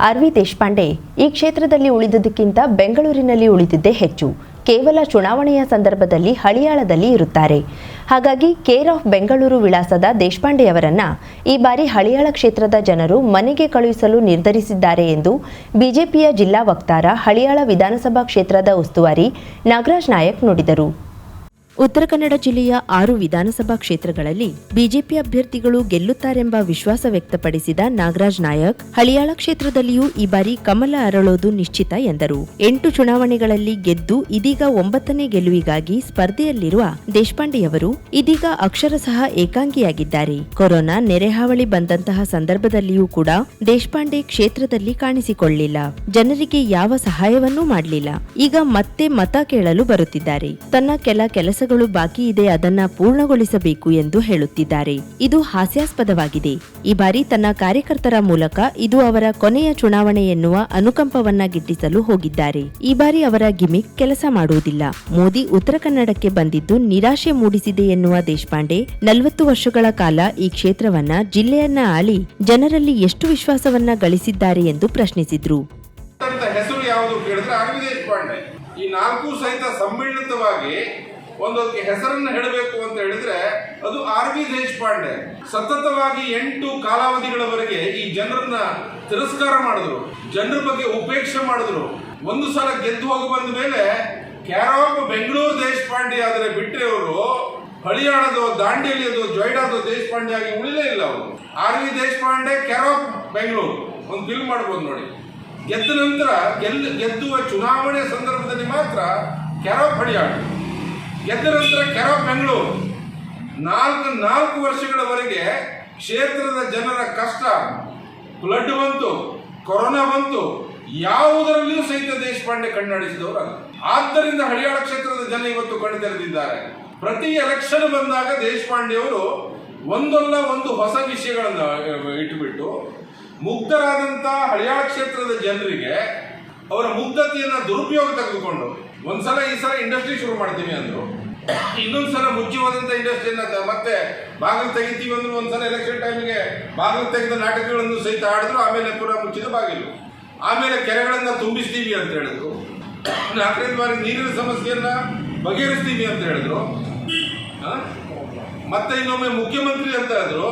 R Deshpande, ಈ ಕ್ಷೇತ್ರದಲ್ಲಿ ಉಳಿದುದಕ್ಕಿಂತ ಬೆಂಗಳೂರಿನಲ್ಲಿ ಉಳಿದಿದ್ದೇ ಹೆಚ್ಚು. ಕೇವಲ ಚುನಾವಣೆಯ ಸಂದರ್ಭದಲ್ಲಿ ಹಳಿಯಾಳದಲ್ಲಿ ಇರುತ್ತಾರೆ. ಹಾಗಾಗಿ ಕೇರ್ ಆಫ್ ಬೆಂಗಳೂರು ವಿಳಾಸದ ದೇಶಪಾಂಡೆಯವರನ್ನ ಈ ಬಾರಿ ಹಳಿಯಾಳ ಕ್ಷೇತ್ರದ ಜನರು ಮನೆಗೆ ಕಳುಹಿಸಲು ನಿರ್ಧರಿಸಿದ್ದಾರೆ ಎಂದು ಬಿಜೆಪಿಯ ಜಿಲ್ಲಾ ವಕ್ತಾರ ಹಳಿಯಾಳ ವಿಧಾನಸಭಾ ಕ್ಷೇತ್ರದ ಉಸ್ತುವಾರಿ ನಾಗರಾಜ್ ನಾಯಕ್ ನುಡಿದರು. ಉತ್ತರ ಕನ್ನಡ ಜಿಲ್ಲೆಯ ಆರು ವಿಧಾನಸಭಾ ಕ್ಷೇತ್ರಗಳಲ್ಲಿ ಬಿಜೆಪಿ ಅಭ್ಯರ್ಥಿಗಳು ಗೆಲ್ಲುತ್ತಾರೆಂಬ ವಿಶ್ವಾಸ ವ್ಯಕ್ತಪಡಿಸಿದ ನಾಗರಾಜ್ ನಾಯಕ್, ಹಳಿಯಾಳ ಕ್ಷೇತ್ರದಲ್ಲಿಯೂ ಈ ಬಾರಿ ಕಮಲ ಅರಳೋದು ನಿಶ್ಚಿತ ಎಂದರು. ಎಂಟು ಚುನಾವಣೆಗಳಲ್ಲಿ ಗೆದ್ದು ಇದೀಗ ಒಂಬತ್ತನೇ ಗೆಲುವಿಗಾಗಿ ಸ್ಪರ್ಧೆಯಲ್ಲಿರುವ ದೇಶಪಾಂಡೆಯವರು ಇದೀಗ ಅಕ್ಷರಶಃ ಏಕಾಂಗಿಯಾಗಿದ್ದಾರೆ. ಕೊರೋನಾ ನೆರೆಹಾವಳಿ ಬಂದಂತಹ ಸಂದರ್ಭದಲ್ಲಿಯೂ ಕೂಡ ದೇಶಪಾಂಡೆ ಕ್ಷೇತ್ರದಲ್ಲಿ ಕಾಣಿಸಿಕೊಳ್ಳಿಲ್ಲ. ಜನರಿಗೆ ಯಾವ ಸಹಾಯವನ್ನೂ ಮಾಡಲಿಲ್ಲ. ಈಗ ಮತ್ತೆ ಮತ ಕೇಳಲು ಬರುತ್ತಿದ್ದಾರೆ. ತನ್ನ ಕೆಲ ಕೆಲಸಗಳು ಬಾಕಿ ಇದೆ, ಅದನ್ನ ಪೂರ್ಣಗೊಳಿಸಬೇಕು ಎಂದು ಹೇಳುತ್ತಿದ್ದಾರೆ. ಇದು ಹಾಸ್ಯಾಸ್ಪದವಾಗಿದೆ. ಈ ಬಾರಿ ತನ್ನ ಕಾರ್ಯಕರ್ತರ ಮೂಲಕ ಇದು ಅವರ ಕೊನೆಯ ಚುನಾವಣೆ ಎನ್ನುವ ಅನುಕಂಪವನ್ನ ಗಿಟ್ಟಿಸಲು ಹೋಗಿದ್ದಾರೆ. ಈ ಬಾರಿ ಅವರ ಗಿಮಿಕ್ ಕೆಲಸ ಮಾಡುವುದಿಲ್ಲ. ಮೋದಿ ಉತ್ತರ ಕನ್ನಡಕ್ಕೆ ಬಂದಿದ್ದು ನಿರಾಶೆ ಮೂಡಿಸಿದೆ ಎನ್ನುವ ದೇಶಪಾಂಡೆ, ನಲವತ್ತು ವರ್ಷಗಳ ಕಾಲ ಈ ಕ್ಷೇತ್ರವನ್ನ ಜಿಲ್ಲೆಯನ್ನ ಆಳಿ ಜನರಲ್ಲಿ ಎಷ್ಟು ವಿಶ್ವಾಸವನ್ನ ಗಳಿಸಿದ್ದಾರೆ ಎಂದು ಪ್ರಶ್ನಿಸಿದ್ರು. ಈ ನಾಲ್ಕು ಸಹಿತ ಸಮ್ಮಿಳಿತವಾಗಿ ಒಂದಕ್ಕೆ ಹೆಸರನ್ನು ಹೇಳಬೇಕು ಅಂತ ಹೇಳಿದ್ರೆ ಅದು ಆರ್ ವಿ ದೇಶಪಾಂಡೆ. ಸತತವಾಗಿ ಎಂಟು ಕಾಲಾವಧಿಗಳವರೆಗೆ ಈ ಜನರನ್ನ ತಿರಸ್ಕಾರ ಮಾಡಿದ್ರು. ಜನರ ಬಗ್ಗೆ ಉಪೇಕ್ಷೆ ಮಾಡಿದ್ರು. ಒಂದು ಸಲ ಗೆದ್ದು ಹೋಗಿ ಬಂದ ಮೇಲೆ ಕ್ಯಾರೋಕ್ ಬೆಂಗಳೂರು ದೇಶಪಾಂಡೆ ಆದರೆ ಬಿಟ್ಟರೆ ಅವರು ಹಳಿಯಾಣದೋ ದಾಂಡೇಲಿಯದು, ಜೊಯ್ಡಾದೋ ದೇಶಪಾಂಡೆ ಆಗಿ ಉಳಿಲೇ ಇಲ್ಲ ಅವರು. ಆರ್ ವಿ ದೇಶಪಾಂಡೆ ಕ್ಯಾರೋಕ್ ಬೆಂಗಳೂರು. ಒಂದು ಬಿಲ್ ಮಾಡ್ಬೋದು ನೋಡಿ. ಗೆದ್ದ ನಂತರ ಗೆಲ್, ಗೆದ್ದುವ ಚುನಾವಣೆ ಸಂದರ್ಭದಲ್ಲಿ ಮಾತ್ರ ಕೆರಾಪ್ ಹಳಿಯಾಳು. ಗೆದ್ದ ನಂತರ ಕೆರಾಪ್ ಬೆಂಗಳೂರು. ನಾಲ್ಕು ನಾಲ್ಕು ವರ್ಷಗಳವರೆಗೆ ಕ್ಷೇತ್ರದ ಜನರ ಕಷ್ಟ ಫ್ಲಡ್ ಬಂತು, ಕೊರೋನಾ ಬಂತು ಯಾವುದರಲ್ಲಿಯೂ ಸಹಿತ ದೇಶಪಾಂಡೆ ಕಣ್ಣಾಡಿಸಿದವರು. ಆದ್ದರಿಂದ ಹಳಿಯಾಳ ಕ್ಷೇತ್ರದ ಜನ ಇವತ್ತು ಕಣ್ಣು ತೆರೆದಿದ್ದಾರೆ. ಪ್ರತಿ ಎಲೆಕ್ಷನ್ ಬಂದಾಗ ದೇಶಪಾಂಡೆಯವರು ಒಂದಲ್ಲ ಒಂದು ಹೊಸ ವಿಷಯಗಳನ್ನು ಇಟ್ಟುಬಿಟ್ಟು ಮುಗ್ಧರಾದಂಥ ಹಳಿಯಾಳ ಕ್ಷೇತ್ರದ ಜನರಿಗೆ ಅವರ ಮುಗ್ಧತೆಯನ್ನು ದುರುಪಯೋಗ ತೆಗೆದುಕೊಂಡು ಒಂದ್ಸಲ ಈ ಸಲ ಇಂಡಸ್ಟ್ರಿ ಶುರು ಮಾಡ್ತೀವಿ ಅಂದ್ರು. ಇನ್ನೊಂದ್ಸಲ ಮುಚ್ಚಿ ಹೋದಂತ ಇಂಡಸ್ಟ್ರಿ ತ- ಮತ್ತೆ ಬಾಗಿಲು ತೆಗಿತೀವಿ ಅಂದ್ರೆ ಒಂದ್ಸಲ ಎಲೆಕ್ಷನ್ ಟೈಮಿಗೆ ಬಾಗಿಲು ತೆಗೆದ ನಾಟಕಗಳನ್ನು ಸಹಿತ ಆಡಿದ್ರು ಆಮೇಲೆ ಪುರ ಮುಚ್ಚಿದ ಬಾಗಿಲು. ಆಮೇಲೆ ಕೆರೆಗಳನ್ನ ತುಂಬಿಸ್ತೀವಿ ಅಂತ ಹೇಳಿದ್ರು. ನಾಲ್ಕೈದು ಬಾರಿ ನೀರಿನ ಸಮಸ್ಯೆಯನ್ನ ಬಗೆಹರಿಸ್ತೀವಿ ಅಂತ ಹೇಳಿದ್ರು? ಮತ್ತೆ ಇನ್ನೊಮ್ಮೆ ಮುಖ್ಯಮಂತ್ರಿ ಅಂತ ಹೇಳಿದ್ರು.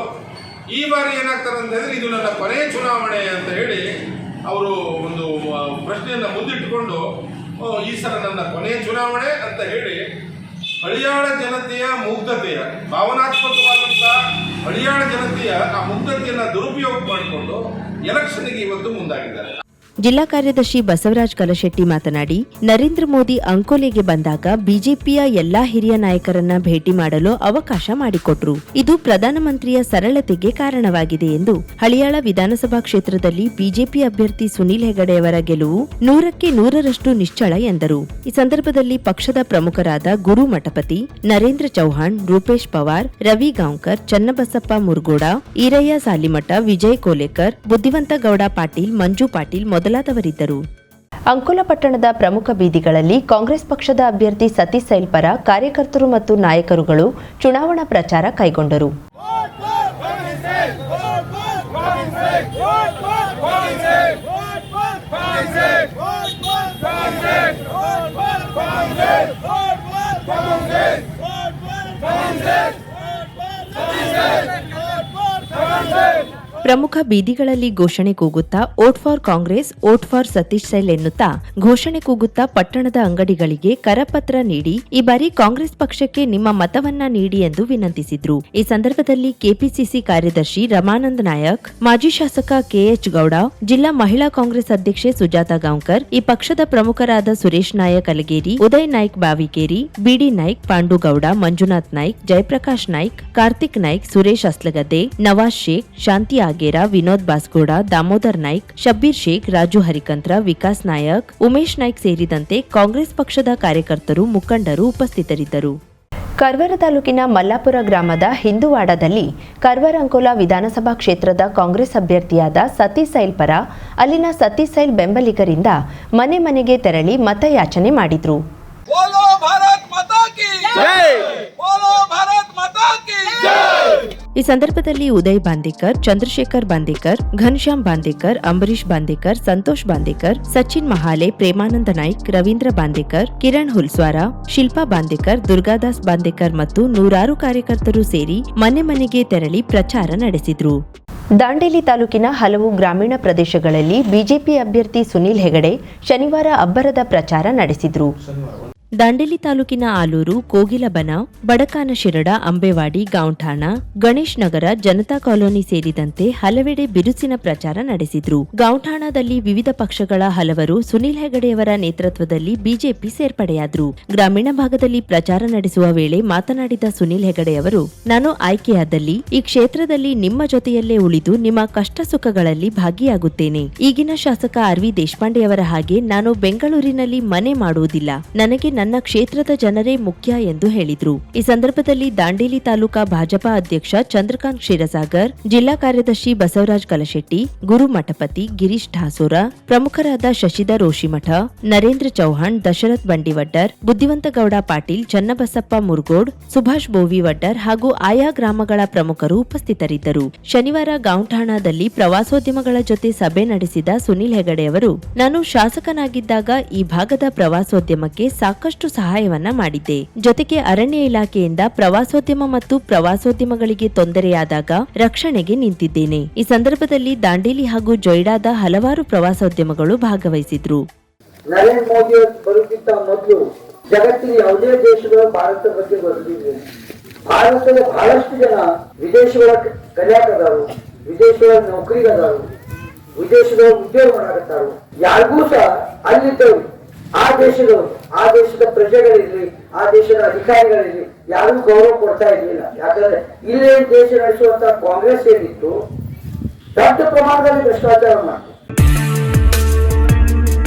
ಈ ಬಾರಿ ಏನಾಗ್ತಾರೆ ಅಂತ ಹೇಳಿದ್ರೆ ಇದು ನನ್ನ ಕೊನೆಯ ಚುನಾವಣೆ ಅಂತ ಹೇಳಿ ಅವರು ಒಂದು ಪ್ರಶ್ನೆಯನ್ನು ಮುಂದಿಟ್ಟುಕೊಂಡು "ಓ, ಈ ಸಲ ನನ್ನ ಕೊನೆಯ ಚುನಾವಣೆ ಅಂತ ಹೇಳಿ ಹಳಿಯಾಳ ಜನತೆಯ ಮುಗ್ಧತೆಯ ಭಾವನಾತ್ಮಕವಾದಂಥ ಹಳಿಯಾಳ ಜನತೆಯ ಆ ಮುಗ್ಧತೆಯನ್ನು ದುರುಪಯೋಗ ಮಾಡಿಕೊಂಡು ಎಲೆಕ್ಷನ್ಗೆ ಇವತ್ತು ಮುಂದಾಗಿದ್ದಾರೆ. ಜಿಲ್ಲಾ ಕಾರ್ಯದರ್ಶಿ ಬಸವರಾಜ್ ಕಲಶೆಟ್ಟಿ ಮಾತನಾಡಿ, ನರೇಂದ್ರ ಮೋದಿ ಅಂಕೋಲೆಗೆ ಬಂದಾಗ ಬಿಜೆಪಿಯ ಎಲ್ಲಾ ಹಿರಿಯ ನಾಯಕರನ್ನ ಭೇಟಿ ಮಾಡಲು ಅವಕಾಶ ಮಾಡಿಕೊಟ್ರು. ಇದು ಪ್ರಧಾನಮಂತ್ರಿಯ ಸರಳತೆಗೆ ಕಾರಣವಾಗಿದೆ ಎಂದು ಹಳಿಯಾಳ ವಿಧಾನಸಭಾ ಕ್ಷೇತ್ರದಲ್ಲಿ ಬಿಜೆಪಿ ಅಭ್ಯರ್ಥಿ ಸುನೀಲ್ ಹೆಗಡೆಯವರ ಗೆಲುವು ನೂರಕ್ಕೆ ನೂರರಷ್ಟು ನಿಶ್ಚಳ ಎಂದರು. ಈ ಸಂದರ್ಭದಲ್ಲಿ ಪಕ್ಷದ ಪ್ರಮುಖರಾದ ಗುರು ಮಠಪತಿ, ನರೇಂದ್ರ ಚೌಹಾಣ್, ರೂಪೇಶ್ ಪವಾರ್, ರವಿ ಗಾಂವ್ಕರ್, ಚನ್ನಬಸಪ್ಪ ಮುರುಗೋಡ, ಈರಯ್ಯ ಸಾಲಿಮಠ, ವಿಜಯ್ ಕೋಲೇಕರ್, ಬುದ್ಧಿವಂತ ಗೌಡ ಪಾಟೀಲ್, ಮಂಜು ಪಾಟೀಲ್ ಮೊದಲಾದವರಿದ್ದರು. ಅಂಕೋಲ ಪಟ್ಟಣದ ಪ್ರಮುಖ ಬೀದಿಗಳಲ್ಲಿ ಕಾಂಗ್ರೆಸ್ ಪಕ್ಷದ ಅಭ್ಯರ್ಥಿ ಸತೀಶ್ ಸೈಲ್ ಪರ ಕಾರ್ಯಕರ್ತರು ಮತ್ತು ನಾಯಕರುಗಳು ಚುನಾವಣಾ ಪ್ರಚಾರ ಕೈಗೊಂಡರು. ಪ್ರಮುಖ ಬೀದಿಗಳಲ್ಲಿ ಘೋಷಣೆ ಕೂಗುತ್ತಾ vote for Congress vote for Satish Sail ಎನ್ನುತ್ತಾ ಘೋಷಣೆ ಕೂಗುತ್ತಾ ಪಟ್ಟಣದ ಅಂಗಡಿಗಳಿಗೆ ಕರಪತ್ರ ನೀಡಿ, ಈ ಬಾರಿ ಕಾಂಗ್ರೆಸ್ ಪಕ್ಷಕ್ಕೆ ನಿಮ್ಮ ಮತವನ್ನ ನೀಡಿ ಎಂದು ವಿನಂತಿಸಿದ್ರು. ಈ ಸಂದರ್ಭದಲ್ಲಿ ಕೆಪಿಸಿಸಿ ಕಾರ್ಯದರ್ಶಿ ರಮಾನಂದ್ ನಾಯಕ್, ಮಾಜಿ ಶಾಸಕ ಕೆಎಚ್ ಗೌಡ, ಜಿಲ್ಲಾ ಮಹಿಳಾ ಕಾಂಗ್ರೆಸ್ ಅಧ್ಯಕ್ಷೆ ಸುಜಾತಾ ಗಾಂವ್ಕರ್, ಈ ಪಕ್ಷದ ಪ್ರಮುಖರಾದ ಸುರೇಶ್ ನಾಯಕ್ ಅಲಗೇರಿ, ಉದಯ್ ನಾಯ್ಕ್ ಬಾವಿಕೇರಿ ಬಿಡಿ ನಾಯ್ಕ್ ಪಾಂಡುಗೌಡ ಮಂಜುನಾಥ್ ನಾಯ್ಕ್, ಜಯಪ್ರಕಾಶ್ ನಾಯ್ಕ್, ಕಾರ್ತಿಕ್ ನಾಯ್ಕ್, ಸುರೇಶ್ ಅಸ್ಲಗದ್ದೆ, ನವಾಜ್ ಶೇಖ್, ಶಾಂತಿ ಆಗೇರ ವಿನೋದ್ ಬಾಸ್ಗೋಡ ದಾಮೋದರ್ ನಾಯ್ಕ್ ಶಬ್ಬೀರ್ ಶೇಖ್ ರಾಜು ಹರಿಕಂತ್ರ ವಿಕಾಸ್ ನಾಯಕ್ ಉಮೇಶ್ ನಾಯ್ಕ್ ಸೇರಿದಂತೆ ಕಾಂಗ್ರೆಸ್ ಪಕ್ಷದ ಕಾರ್ಯಕರ್ತರು ಮುಖಂಡರು ಉಪಸ್ಥಿತರಿದ್ದರು. ಕರ್ವರ ತಾಲೂಕಿನ ಮಲ್ಲಾಪುರ ಗ್ರಾಮದ ಹಿಂದುವಾಡದಲ್ಲಿ ಕರ್ವರ ಅಂಕೋಲ ವಿಧಾನಸಭಾ ಕ್ಷೇತ್ರದ ಕಾಂಗ್ರೆಸ್ ಅಭ್ಯರ್ಥಿಯಾದ ಸತೀಶ್ ಸೈಲ್ ಪರ ಅಲ್ಲಿನ ಸತೀಶ್ ಸೈಲ್ ಬೆಂಬಲಿಗರಿಂದ ಮನೆ ಮನೆಗೆ ತೆರಳಿ ಮತಯಾಚನೆ ಮಾಡಿದ್ರು. ಈ ಸಂದರ್ಭದಲ್ಲಿ ಉದಯ್ ಬಾಂದೇಕರ್, ಚಂದ್ರಶೇಖರ್ ಬಾಂದೇಕರ್, ಘನಶ್ಯಾಮ್ ಬಾಂದೇಕರ್ ಅಂಬರೀಶ್ ಬಾಂದೇಕರ್, ಸಂತೋಷ್ ಬಾಂದೇಕರ್, ಸಚಿನ್ ಮಹಾಲೆ, ಪ್ರೇಮಾನಂದ ನಾಯ್ಕ್, ರವೀಂದ್ರ ಬಾಂದೇಕರ್, ಕಿರಣ್ ಹುಲ್ಸ್ವಾರ, ಶಿಲ್ಪಾ ಬಾಂದೇಕರ್, ದುರ್ಗಾದಾಸ್ ಬಾಂದೇಕರ್ ಮತ್ತು ನೂರಾರು ಕಾರ್ಯಕರ್ತರು ಸೇರಿ ಮನೆ ಮನೆಗೆ ತೆರಳಿ ಪ್ರಚಾರ ನಡೆಸಿದ್ರು. ದಾಂಡೇಲಿ ತಾಲೂಕಿನ ಹಲವು ಗ್ರಾಮೀಣ ಪ್ರದೇಶಗಳಲ್ಲಿ ಬಿಜೆಪಿ ಅಭ್ಯರ್ಥಿ ಸುನೀಲ್ ಹೆಗಡೆ ಶನಿವಾರ ಅಬ್ಬರದ ಪ್ರಚಾರ ನಡೆಸಿದ್ರು. ದಾಂಡೇಲಿ ತಾಲೂಕಿನ ಆಲೂರು, ಕೋಗಿಲಬನ, ಬಡಕಾನ ಶಿರಡ, ಅಂಬೇವಾಡಿ ಗಾಂಠಾಣ ಗಣೇಶ್ ನಗರ, ಜನತಾ ಕಾಲೋನಿ ಸೇರಿದಂತೆ ಹಲವೆಡೆ ಬಿರುಸಿನ ಪ್ರಚಾರ ನಡೆಸಿದ್ರು. ಗಾಂಠಾಣದಲ್ಲಿ ವಿವಿಧ ಪಕ್ಷಗಳ ಹಲವರು ಸುನೀಲ್ ಹೆಗಡೆಯವರ ನೇತೃತ್ವದಲ್ಲಿ ಬಿಜೆಪಿ ಸೇರ್ಪಡೆಯಾದ್ರು. ಗ್ರಾಮೀಣ ಭಾಗದಲ್ಲಿ ಪ್ರಚಾರ ನಡೆಸುವ ವೇಳೆ ಮಾತನಾಡಿದ ಸುನೀಲ್ ಹೆಗಡೆಯವರು, ನಾನು ಆಯ್ಕೆಯಾದಲ್ಲಿ ಈ ಕ್ಷೇತ್ರದಲ್ಲಿ ನಿಮ್ಮ ಜೊತೆಯಲ್ಲೇ ಉಳಿದು ನಿಮ್ಮ ಕಷ್ಟ ಸುಖಗಳಲ್ಲಿ ಭಾಗಿಯಾಗುತ್ತೇನೆ. ಈಗಿನ ಶಾಸಕ ಆರ್ ವಿ ದೇಶಪಾಂಡೆಯವರ ಹಾಗೆ ನಾನು ಬೆಂಗಳೂರಿನಲ್ಲಿ ಮನೆ ಮಾಡುವುದಿಲ್ಲ. ನನಗೆ ನನ್ನ ಕ್ಷೇತ್ರದ ಜನರೇ ಮುಖ್ಯ ಎಂದು ಹೇಳಿದ್ರು. ಈ ಸಂದರ್ಭದಲ್ಲಿ ದಾಂಡೇಲಿ ತಾಲೂಕಾ ಭಾಜಪಾ ಅಧ್ಯಕ್ಷ ಚಂದ್ರಕಾಂತ್ ಕ್ಷೀರಸಾಗರ್, ಜಿಲ್ಲಾ ಕಾರ್ಯದರ್ಶಿ ಬಸವರಾಜ್ ಕಲಶೆಟ್ಟಿ, ಗುರು ಮಠಪತಿ ಗಿರೀಶ್ ಠಾಸೂರ, ಪ್ರಮುಖರಾದ ಶಶಿಧರ್ ರೋಶಿಮಠ ನರೇಂದ್ರ ಚೌಹಾಣ್, ದಶರಥ್ ಬಂಡಿವಡ್ಡರ್, ಬುದ್ಧಿವಂತಗೌಡ ಪಾಟೀಲ್, ಚನ್ನಬಸಪ್ಪ ಮುರ್ಗೋಡ್, ಸುಭಾಷ್ ಬೋವಿವಡ್ಡರ್ ಹಾಗೂ ಆಯಾ ಗ್ರಾಮಗಳ ಪ್ರಮುಖರು ಉಪಸ್ಥಿತರಿದ್ದರು. ಶನಿವಾರ ಗೌಂಠಾಣದಲ್ಲಿ ಪ್ರವಾಸೋದ್ಯಮಗಳ ಜೊತೆ ಸಭೆ ನಡೆಸಿದ ಸುನಿಲ್ ಹೆಗಡೆ ಅವರು ನಾನು ಶಾಸಕನಾಗಿದ್ದಾಗ ಈ ಭಾಗದ ಪ್ರವಾಸೋದ್ಯಮಕ್ಕೆ ಸಾಕಷ್ಟು ಸಹಾಯವನ್ನ ಮಾಡಿದೆ. ಜೊತೆಗೆ ಅರಣ್ಯ ಇಲಾಖೆಯಿಂದ ಪ್ರವಾಸೋದ್ಯಮ ಮತ್ತು ಪ್ರವಾಸೋದ್ಯಮಗಳಿಗೆ ತೊಂದರೆಯಾದಾಗ ರಕ್ಷಣೆಗೆ ನಿಂತಿದ್ದೇನೆ. ಈ ಸಂದರ್ಭದಲ್ಲಿ ದಾಂಡೇಲಿ ಹಾಗೂ ಜೊಯ್ಡಾದ ಹಲವಾರು ಪ್ರವಾಸೋದ್ಯಮಗಳು ಭಾಗವಹಿಸಿದ್ರು. ನರೇಂದ್ರ ಮೋದಿ ಬರುತ್ತಿದ್ದ ಮೊದಲು ಜಗತ್ತಿನ ಯಾವುದೇ ದೇಶಗಳು ಭಾರತದ ಬಗ್ಗೆ ಭಾರತದ ಬಹಳಷ್ಟು ಜನ ವಿದೇಶಗಳ ಕಲಿಯಾಕದಾರು ವಿದೇಶಗಳ ನೌಕರಿಗದಾರು ವಿದೇಶದ ಉದ್ಯೋಗ ಮಾಡಕತ್ತಾರು ಯಾರಿಗೂ ಸಹ ಅಲ್ಲಿದ್ದವರು ಆ ದೇಶದವರು ಆ ದೇಶದ ಪ್ರಜೆಗಳಿರ್ಲಿ, ಆ ದೇಶದ ಅಧಿಕಾರಿಗಳಿರ್ಲಿ, ಯಾರಿಗೂ ಗೌರವ ಕೊಡ್ತಾ ಇರ್ಲಿಲ್ಲ. ಯಾಕಂದ್ರೆ ಇಲ್ಲೇ ದೇಶ ನಡೆಸುವಂತ ಕಾಂಗ್ರೆಸ್ ಏನಿತ್ತು, ದೊಡ್ಡ ಪ್ರಮಾಣದಲ್ಲಿ ಭ್ರಷ್ಟಾಚಾರ ಮಾಡ್ತು.